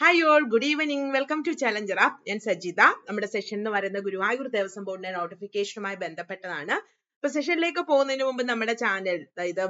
Hi all good evening welcome to challenger app ഞാൻ സജിത. നമ്മുടെ session എന്ന് പറയുന്ന ഗുരുവായൂർ ദേവസ്വം ബോർഡിന്റെ നോട്ടിഫിക്കേഷനുമായി ബന്ധപ്പെട്ടതാണ്. ഇപ്പൊ സെഷനിലേക്ക് പോകുന്നതിന് മുമ്പ് നമ്മുടെ ചാനൽ അതായത്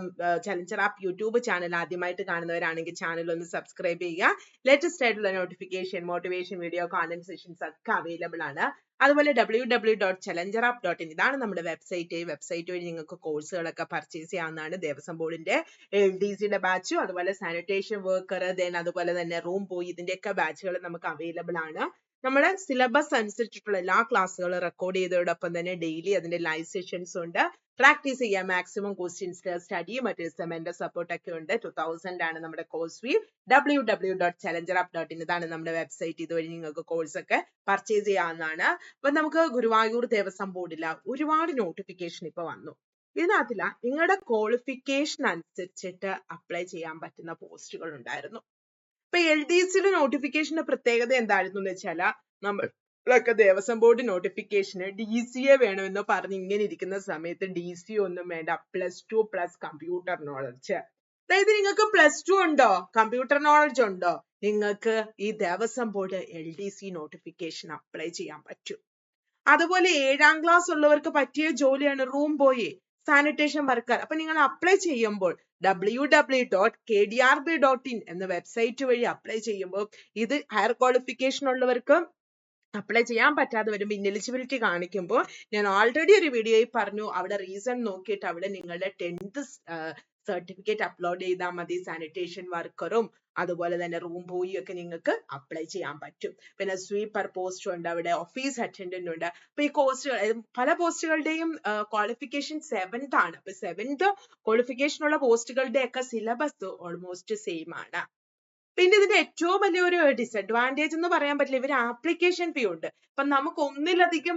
ചലഞ്ചർ ആപ്പ് യൂട്യൂബ് ചാനൽ ആദ്യമായിട്ട് കാണുന്നവരാണെങ്കിൽ ചാനൽ ഒന്ന് സബ്സ്ക്രൈബ് ചെയ്യുക. ലേറ്റസ്റ്റ് ആയിട്ടുള്ള notification motivation video content sessions ഒക്കെ അവൈലബിൾ ആണ്. അതുപോലെ W W dot challenger app dot in ഇതാണ് നമ്മുടെ വെബ്സൈറ്റ് വെബ്സൈറ്റ് വഴി നിങ്ങൾക്ക് കോഴ്സുകളൊക്കെ പർച്ചേസ് ചെയ്യാവുന്നതാണ് ദേവസ്വം ബോർഡിന്റെ എൽ ഡി സിയുടെ ബാച്ചും അതുപോലെ സാനിറ്റേഷൻ വർക്കർ ദെൻ അതുപോലെ തന്നെ റൂം പോയി ഇതിന്റെയൊക്കെ ബാച്ചുകൾ നമുക്ക് അവൈലബിൾ ആണ്. നമ്മുടെ സിലബസ് അനുസരിച്ചിട്ടുള്ള എല്ലാ ക്ലാസ്സുകളും റെക്കോർഡ് ചെയ്തതോടൊപ്പം തന്നെ ഡെയിലി അതിന്റെ ലൈവ് സെഷൻസ് ഉണ്ട്. പ്രാക്ടീസ് ചെയ്യാൻ maximum questions study materials mentor support ഒക്കെ ഉണ്ട്. ടു തൗസൻഡ് ആണ് നമ്മുടെ course fee W W dot challenger app dot in ഇതാണ് നമ്മുടെ വെബ്സൈറ്റ് ഇതുവഴി നിങ്ങൾക്ക് കോഴ്സ് ഒക്കെ പർച്ചേസ് ചെയ്യാവുന്നതാണ്. അപ്പൊ നമുക്ക് ഗുരുവായൂർ ദേവസ്വം ബോർഡില ഒരുപാട് നോട്ടിഫിക്കേഷൻ ഇപ്പൊ വന്നു. ഇതിനകത്തില്ല നിങ്ങളുടെ ക്വാളിഫിക്കേഷൻ അനുസരിച്ചിട്ട് അപ്ലൈ ചെയ്യാൻ പറ്റുന്ന പോസ്റ്റുകൾ ഉണ്ടായിരുന്നു. ഇപ്പൊ എൽ ഡി സിയുടെ നോട്ടിഫിക്കേഷന്റെ പ്രത്യേകത എന്തായിരുന്നു എന്ന് വെച്ചാൽ നമ്മളൊക്കെ ദേവസ്വം ബോർഡ് നോട്ടിഫിക്കേഷന് ഡി സി എ വേണമെന്ന് പറഞ്ഞ് ഇങ്ങനെ ഇരിക്കുന്ന സമയത്ത് ഡി സി ഒന്നും വേണ്ട. Plus two plus computer knowledge അതായത് നിങ്ങൾക്ക് പ്ലസ് ടു ഉണ്ടോ? കമ്പ്യൂട്ടർ നോളജ് ഉണ്ടോ? നിങ്ങൾക്ക് ഈ Devaswom board L D C notification apply ചെയ്യാൻ പറ്റും. അതുപോലെ ഏഴാം ക്ലാസ് ഉള്ളവർക്ക് പറ്റിയ ജോലിയാണ് റൂം ബോയ് സാനിറ്റേഷൻ വർക്കർ അപ്പൊ നിങ്ങൾ അപ്ലൈ ചെയ്യുമ്പോൾ W W dot K D R B dot in എന്ന വെബ്സൈറ്റ് വഴി അപ്ലൈ ചെയ്യുമ്പോൾ ഇത് ഹയർ ക്വാളിഫിക്കേഷൻ ഉള്ളവർക്ക് അപ്ലൈ ചെയ്യാൻ പറ്റാതെ വരുമ്പോൾ ഇന്നെലിജിബിലിറ്റി കാണിക്കുമ്പോൾ ഞാൻ ഓൾറെഡി ഒരു വീഡിയോയിൽ പറഞ്ഞു. അവിടെ റീസൺ നോക്കിയിട്ട് അവിടെ നിങ്ങളുടെ ടെൻത്ത് സർട്ടിഫിക്കറ്റ് അപ്ലോഡ് ചെയ്താൽ മതി സാനിറ്റേഷൻ വർക്കറും അതുപോലെ തന്നെ റൂം ബോയി ഒക്കെ നിങ്ങൾക്ക് അപ്ലൈ ചെയ്യാൻ പറ്റും. പിന്നെ സ്വീപ്പർ പോസ്റ്റ് ഉണ്ട് അവിടെ ഓഫീസ് അറ്റൻഡന്റ് ഉണ്ട്. അപ്പൊ ഈ കോഴ്സുകൾ പല പോസ്റ്റുകളുടെയും ക്വാളിഫിക്കേഷൻ സെവൻത് ആണ്. അപ്പൊ സെവൻത് ക്വാളിഫിക്കേഷൻ ഉള്ള പോസ്റ്റുകളുടെ ഒക്കെ സിലബസ് ഓൾമോസ്റ്റ് സെയിം ആണ്. പിന്നെ ഇതിന്റെ ഏറ്റവും വലിയൊരു ഡിസഡ്വാന്റേജ് എന്ന് പറയാൻ പറ്റില്ല. ഇവർ ആപ്ലിക്കേഷൻ ഫീ ഉണ്ട്. ഇപ്പൊ നമുക്ക് ഒന്നിലധികം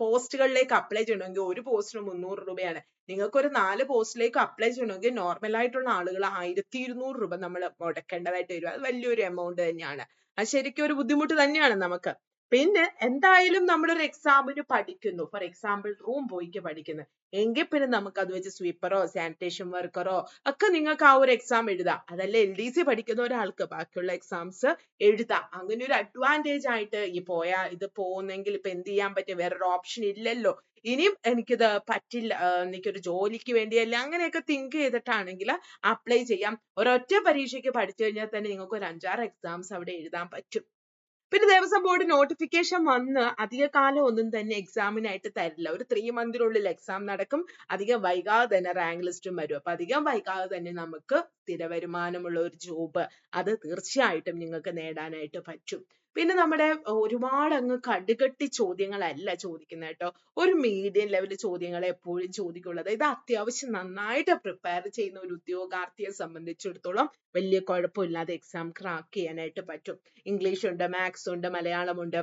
പോസ്റ്റുകളിലേക്ക് അപ്ലൈ ചെയ്യണമെങ്കിൽ ഒരു പോസ്റ്റിന് മുന്നൂറ് രൂപയാണ്. നിങ്ങൾക്ക് ഒരു നാല് പോസ്റ്റിലേക്ക് അപ്ലൈ ചെയ്യണമെങ്കിൽ നോർമൽ ആയിട്ടുള്ള ആളുകൾ ആയിരത്തി ഇരുന്നൂറ് രൂപ നമ്മൾ മുടക്കേണ്ടതായിട്ട് വരും. അത് വലിയൊരു എമൗണ്ട് തന്നെയാണ്. അത് ശരിക്കും ഒരു ബുദ്ധിമുട്ട് തന്നെയാണ് നമുക്ക്. പിന്നെ എന്തായാലും നമ്മളൊരു എക്സാമിന് പഠിക്കുന്നു. ഫോർ എക്സാമ്പിൾ റൂം ബോയ്ക്ക് പഠിക്കുന്നു. എങ്കിൽ പിന്നെ നമുക്ക് അത് വെച്ച് സ്വീപ്പറോ സാനിറ്റേഷൻ വർക്കറോ ഒക്കെ നിങ്ങൾക്ക് ആ ഒരു എക്സാം എഴുതാം. അതല്ല എൽ ഡി സി പഠിക്കുന്ന ഒരാൾക്ക് ബാക്കിയുള്ള എക്സാംസ് എഴുതാം. അങ്ങനെ ഒരു അഡ്വാന്റേജ് ആയിട്ട് ഈ പോയാ ഇത് പോകുന്നെങ്കിൽ ഇപ്പൊ എന്ത് ചെയ്യാൻ പറ്റും? വേറൊരു ഓപ്ഷൻ ഇല്ലല്ലോ. ഇനിയും എനിക്കിത് പറ്റില്ല എനിക്കൊരു ജോലിക്ക് വേണ്ടിയല്ല അങ്ങനെയൊക്കെ തിങ്ക് ചെയ്തിട്ടാണെങ്കിൽ അപ്ലൈ ചെയ്യാം. ഒരൊറ്റ പരീക്ഷയ്ക്ക് പഠിച്ചു കഴിഞ്ഞാൽ തന്നെ നിങ്ങൾക്ക് ഒരു അഞ്ചാറ് എക്സാംസ് അവിടെ എഴുതാൻ പറ്റും. പിന്നെ ദേവസ്വം ബോർഡ് നോട്ടിഫിക്കേഷൻ വന്ന് അധിക കാലം ഒന്നും തന്നെ എക്സാമിനായിട്ട് തരില്ല. ഒരു ത്രീ മന്തിനുള്ളിൽ എക്സാം നടക്കും. അധികം വൈകാതെ തന്നെ റാങ്ക് ലിസ്റ്റും വരും. അപ്പൊ അധികം വൈകാതെ തന്നെ നമുക്ക് സ്ഥിര വരുമാനമുള്ള ഒരു ജോബ് അത് തീർച്ചയായിട്ടും നിങ്ങൾക്ക് നേടാനായിട്ട് പറ്റും. പിന്നെ നമ്മുടെ ഒരുപാട് അങ്ങ് കടുകട്ടി ചോദ്യങ്ങളല്ല ചോദിക്കുന്നത് കേട്ടോ. ഒരു മീഡിയം ലെവൽ ചോദ്യങ്ങൾ എപ്പോഴും ചോദിക്കുള്ളത്. ഇത് അത്യാവശ്യം നന്നായിട്ട് പ്രിപ്പയർ ചെയ്യുന്ന ഒരു ഉദ്യോഗാർത്ഥിയെ സംബന്ധിച്ചിടത്തോളം വലിയ കുഴപ്പമില്ലാതെ എക്സാം ക്രാക്ക് ചെയ്യാനായിട്ട് പറ്റും. ഇംഗ്ലീഷ് ഉണ്ട് മാത്സ് ഉണ്ട് മലയാളം ഉണ്ട്.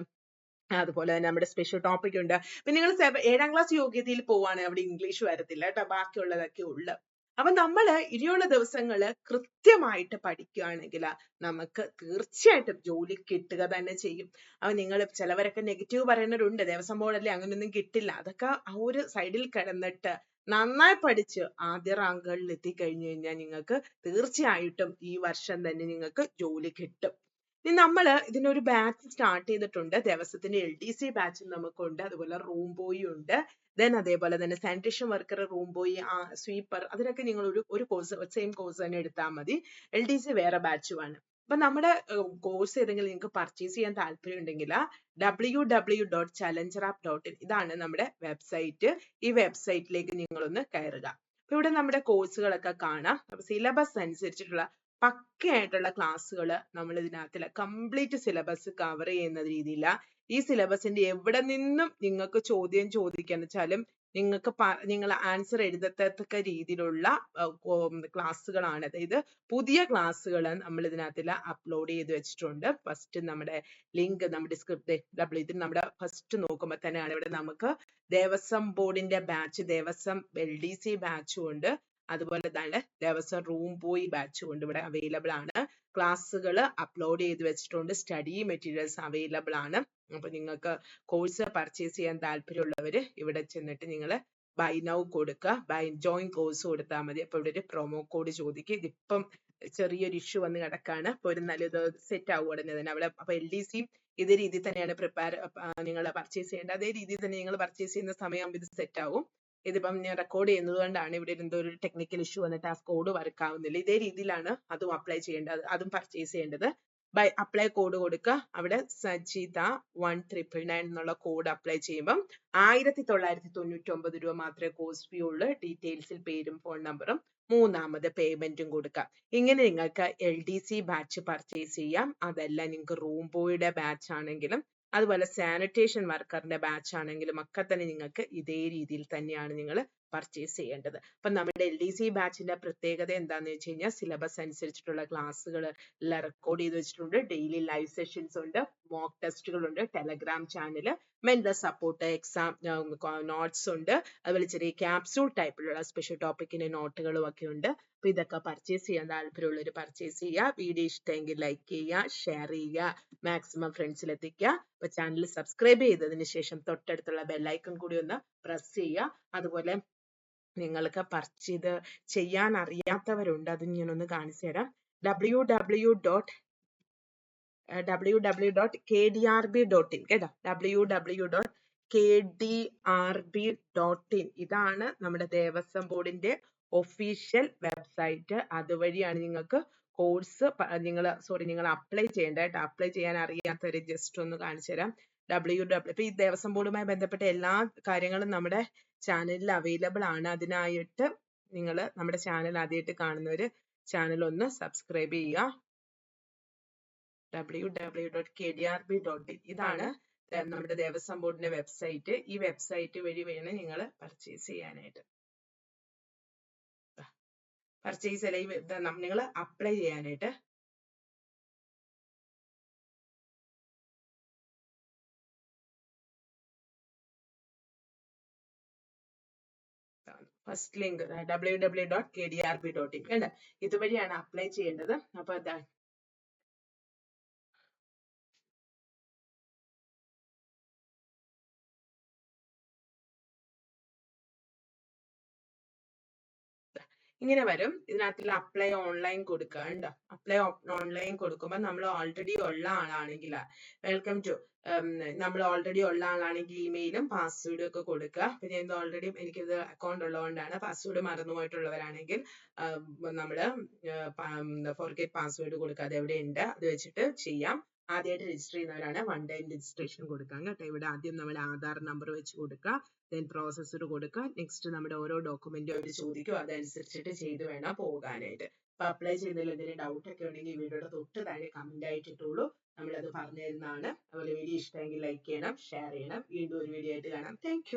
അതുപോലെ തന്നെ നമ്മുടെ സ്പെഷ്യൽ ടോപ്പിക് ഉണ്ട്. പിന്നെ നിങ്ങൾ ഏഴാം ക്ലാസ് യോഗ്യതയിൽ പോവാണ്. അവിടെ ഇംഗ്ലീഷ് വരത്തില്ല കേട്ടോ. ബാക്കിയുള്ളതൊക്കെ ഉള്ളു. അപ്പൊ നമ്മൾ ഇനിയുള്ള ദിവസങ്ങൾ കൃത്യമായിട്ട് പഠിക്കുകയാണെങ്കിൽ നമുക്ക് തീർച്ചയായിട്ടും ജോലി കിട്ടുക തന്നെ ചെയ്യും. അപ്പൊ നിങ്ങൾ ചിലവരൊക്കെ നെഗറ്റീവ് പറയുന്നവരുണ്ട്. ദേവസ്വം ബോർഡല്ലേ അങ്ങനെയൊന്നും കിട്ടില്ല. അതൊക്കെ ആ ഒരു സൈഡിൽ കിടന്നിട്ട് നന്നായി പഠിച്ച് ആദ്യ റാങ്കുകളിൽ എത്തിക്കഴിഞ്ഞു കഴിഞ്ഞാൽ നിങ്ങൾക്ക് തീർച്ചയായിട്ടും ഈ വർഷം തന്നെ നിങ്ങൾക്ക് ജോലി കിട്ടും. ഇനി നമ്മൾ ഇതിനൊരു ബാച്ച് സ്റ്റാർട്ട് ചെയ്തിട്ടുണ്ട്. ദേവസ്വത്തിന്റെ എൽ ഡി സി ബാച്ച് നമുക്കുണ്ട്. അതുപോലെ റൂം ബോയ് ഉണ്ട്. ദെൻ അതേപോലെ തന്നെ sanitation worker room boy sweeper അതിനൊക്കെ നിങ്ങൾ ഒരു ഒരു കോഴ്സ് സെയിം കോഴ്സ് തന്നെ എടുത്താൽ മതി. എൽ ഡി സി വേറെ ബാച്ചുമാണ് അപ്പൊ നമ്മുടെ കോഴ്സ് ഏതെങ്കിലും നിങ്ങൾക്ക് പർച്ചേസ് ചെയ്യാൻ താല്പര്യം ഉണ്ടെങ്കിൽ W W dot challenger app dot in ഇതാണ് നമ്മുടെ വെബ്സൈറ്റ് ഈ വെബ്സൈറ്റിലേക്ക് നിങ്ങളൊന്ന് കയറുക. അപ്പൊ ഇവിടെ നമ്മുടെ കോഴ്സുകളൊക്കെ കാണാം. അപ്പൊ സിലബസ് അനുസരിച്ചിട്ടുള്ള പക്കയായിട്ടുള്ള ക്ലാസ്സുകൾ നമ്മൾ ഇതിനകത്തിൽ കംപ്ലീറ്റ് സിലബസ് കവർ ചെയ്യുന്ന രീതിയില. ഈ സിലബസിന്റെ എവിടെ നിന്നും നിങ്ങൾക്ക് ചോദ്യം ചോദിക്കാന്ന് വെച്ചാലും നിങ്ങൾക്ക് നിങ്ങൾ ആൻസർ എഴുതത്തക്ക രീതിയിലുള്ള ക്ലാസ്സുകളാണ്. അതായത് പുതിയ ക്ലാസ്സുകൾ നമ്മൾ ഇതിനകത്തിൽ അപ്ലോഡ് ചെയ്ത് വെച്ചിട്ടുണ്ട്. ഫസ്റ്റ് നമ്മുടെ ലിങ്ക് നമ്മുടെ ഡബ്ല്യൂ ഇതിൽ നമ്മുടെ ഫസ്റ്റ് നോക്കുമ്പോൾ തന്നെയാണ് ഇവിടെ നമുക്ക് ദേവസ്വം ബോർഡിന്റെ ബാച്ച് ദേവസ്വം ഡി സി ബാച്ചും ഉണ്ട്. അതുപോലെ തന്നെ ദിവസം റൂം പോയി ബാച്ച് കൊണ്ട് ഇവിടെ അവൈലബിൾ ആണ്. ക്ലാസ്സുകൾ അപ്ലോഡ് ചെയ്ത് വെച്ചിട്ടുണ്ട്. സ്റ്റഡി മെറ്റീരിയൽസ് അവൈലബിൾ ആണ്. അപ്പൊ നിങ്ങൾക്ക് കോഴ്സ് പർച്ചേസ് ചെയ്യാൻ താല്പര്യമുള്ളവർ ഇവിടെ ചെന്നിട്ട് നിങ്ങൾ ബൈ നൗ കൊടുക്കുക. ബൈ ജോയിൻ കോഴ്സ് കൊടുത്താൽ മതി. അപ്പൊ ഇവിടെ ഒരു പ്രൊമോ കോഡ് ചോദിക്കും. ഇതിപ്പം ചെറിയൊരു ഇഷ്യൂ വന്ന് കിടക്കാണ്. അപ്പൊ ഒരു നല്ലത് സെറ്റ് ആവും ഉടനെ തന്നെ. അവിടെ അപ്പൊ എൽ ഡി സി ഇതേ രീതിയിൽ തന്നെയാണ് പ്രിപ്പയർ നിങ്ങൾ പർച്ചേസ് ചെയ്യേണ്ടത്. അതേ രീതിയിൽ തന്നെ നിങ്ങൾ പർച്ചേസ് ചെയ്യുന്ന സമയം ഇത് സെറ്റ് ആവും. ഇതിപ്പം ഞാൻ റെക്കോർഡ് ചെയ്യുന്നത് കൊണ്ടാണ് ഇവിടെ എന്തോ ഒരു ടെക്നിക്കൽ ഇഷ്യൂ വന്നിട്ട് ആ കോഡ് വർക്ക് ആവുന്നില്ല ഇതേ രീതിയിലാണ് അതും അപ്ലൈ ചെയ്യേണ്ടത് അതും പർച്ചേസ് ചെയ്യേണ്ടത്. ബൈ അപ്ലൈ കോഡ് കൊടുക്കുക. അവിടെ സജിത വൺ ട്രിപ്പിൾ നയൻ എന്നുള്ള കോഡ് അപ്ലൈ ചെയ്യുമ്പം ആയിരത്തി തൊള്ളായിരത്തി തൊണ്ണൂറ്റി ഒമ്പത് രൂപ മാത്രമേ കോസ്റ്റ് ഫീ ഉള്ളൂ. ഡീറ്റെയിൽസിൽ പേരും ഫോൺ നമ്പറും മൂന്നാമത് പേയ്മെന്റും കൊടുക്കുക. ഇങ്ങനെ നിങ്ങൾക്ക് L D C batch purchase ചെയ്യാം. അതല്ല നിങ്ങൾക്ക് റൂം ബോയുടെ ബാച്ച് ആണെങ്കിലും അതുപോലെ സാനിറ്റേഷൻ വർക്കറിന്റെ ബാച്ച് ആണെങ്കിലും ഒക്കെ തന്നെ നിങ്ങൾക്ക് ഇതേ രീതിയിൽ തന്നെയാണ് നിങ്ങൾ പർച്ചേസ് ചെയ്യേണ്ടത്. അപ്പൊ നമ്മുടെ എൽ ഡി സി ബാച്ചിന്റെ പ്രത്യേകത എന്താന്ന് വെച്ച് കഴിഞ്ഞാൽ സിലബസ് അനുസരിച്ചിട്ടുള്ള ക്ലാസ്സുകൾ എല്ലാം റെക്കോർഡ് ചെയ്ത് വെച്ചിട്ടുണ്ട്. ഡെയിലി ലൈവ് സെഷൻസ് ഉണ്ട് മോക്ക് ടെസ്റ്റുകൾ ഉണ്ട് Telegram channel mental support exam notes ഉണ്ട്. അതുപോലെ ചെറിയ ക്യാപ്സ്യൂൾ ടൈപ്പിലുള്ള സ്പെഷ്യൽ ടോപ്പിക്കിന്റെ നോട്ടുകളും ഒക്കെ ഉണ്ട്. അപ്പൊ ഇതൊക്കെ പർച്ചേസ് ചെയ്യാൻ താല്പര്യമുള്ളവർ പർച്ചേസ് ചെയ്യുക. വീഡിയോ ഇഷ്ടമെങ്കിൽ ലൈക്ക് ചെയ്യുക ഷെയർ ചെയ്യുക മാക്സിമം ഫ്രണ്ട്സിൽ എത്തിക്കുക. അപ്പൊ ചാനൽ സബ്സ്ക്രൈബ് ചെയ്തതിന് ശേഷം തൊട്ടടുത്തുള്ള ബെല്ലൈക്കൺ കൂടി ഒന്ന് പ്രസ് ചെയ്യുക. അതുപോലെ നിങ്ങൾക്ക് പർച്ച് ചെയ്ത് ചെയ്യാൻ അറിയാത്തവരുണ്ട് അത് ഞാനൊന്ന് കാണിച്ചു തരാം. W W dot W W dot K D R B dot in കേട്ടോ. W W dot K D R B dot in ഇതാണ് നമ്മുടെ ദേവസ്വം ബോർഡിന്റെ ഒഫീഷ്യൽ വെബ്സൈറ്റ്. അതുവഴിയാണ് നിങ്ങൾക്ക് കോഴ്സ് നിങ്ങൾ സോറി നിങ്ങൾ അപ്ലൈ ചെയ്യേണ്ടത് അപ്ലൈ ചെയ്യാൻ അറിയാത്തവരെ ജസ്റ്റ് ഒന്ന് കാണിച്ചു തരാം. ഡബ്ല്യു ഡബ്ല്യു ഇപ്പൊ ഈ ദേവസ്വം ബോർഡുമായി ബന്ധപ്പെട്ട എല്ലാ കാര്യങ്ങളും നമ്മുടെ ചാനലിൽ അവൈലബിൾ ആണ്. അതിനായിട്ട് നിങ്ങൾ നമ്മുടെ ചാനൽ ആദ്യമായിട്ട് കാണുന്നവര് ചാനൽ ഒന്ന് സബ്സ്ക്രൈബ് ചെയ്യുക. W W dot K D R B dot in ഇതാണ് നമ്മുടെ ദേവസ്വം ബോർഡിന്റെ വെബ്സൈറ്റ്. ഈ വെബ്സൈറ്റ് വഴി വേണം നിങ്ങൾ പർച്ചേസ് ചെയ്യാനായിട്ട്. പർച്ചേസ് അല്ലെങ്കിൽ നിങ്ങൾ അപ്ലൈ ചെയ്യാനായിട്ട് first link W W dot K D R B dot in ഇതുവഴിയാണ് apply ചെയ്യേണ്ടത്. അപ്പൊ ഇങ്ങനെ വരും. ഇതിനകത്തിൽ അപ്ലൈ ഓൺലൈൻ കൊടുക്കുക കണ്ടോ? അപ്ലൈ ഓൺലൈൻ കൊടുക്കുമ്പോൾ നമ്മൾ ഓൾറെഡി ഉള്ള ആളാണെങ്കിൽ വെൽക്കം ടു നമ്മൾ ഓൾറെഡി ഉള്ള ആളാണെങ്കിൽ ഇമെയിലും പാസ്വേഡും ഒക്കെ കൊടുക്കുക. പിന്നെ ഇത് ഓൾറെഡി എനിക്കിത് അക്കൗണ്ട് ഉള്ളതുകൊണ്ടാണ് പാസ്വേഡ് മറന്നുപോയിട്ടുള്ളവരാണെങ്കിൽ നമ്മൾ ഫോർഗെറ്റ് പാസ്വേഡ് കൊടുക്കുക. അത് എവിടെ ഉണ്ട് അത് വെച്ചിട്ട് ചെയ്യാം. ആദ്യമായിട്ട് രജിസ്റ്റർ ചെയ്യുന്നവരാണ്. വൺ ടൈം രജിസ്ട്രേഷൻ കൊടുക്കാം കേട്ടോ. ഇവിടെ ആദ്യം നമ്മൾ ആധാർ നമ്പർ വെച്ച് കൊടുക്കുക. ദെൻ പ്രോസസ്സർ കൊടുക്കുക നെക്സ്റ്റ് നമ്മുടെ ഓരോ ഡോക്യുമെന്റും അവർ ചോദിക്കും അതനുസരിച്ചിട്ട് ചെയ്ത് വേണം പോകാനായിട്ട്. അപ്പൊ അപ്ലൈ ചെയ്തതിൽ എന്തെങ്കിലും ഡൗട്ട് ഒക്കെ ഉണ്ടെങ്കിൽ വീഡിയോയുടെ തൊട്ട് താഴെ കമന്റ് ആയിട്ട് ഇട്ടുള്ളൂ നമ്മളത് പറഞ്ഞു തരുന്നതാണ് അതുപോലെ വീഡിയോ ഇഷ്ടമെങ്കിൽ ലൈക്ക് ചെയ്യണം ഷെയർ ചെയ്യണം. വീണ്ടും ഒരു വീഡിയോ ആയിട്ട് കാണാം. താങ്ക്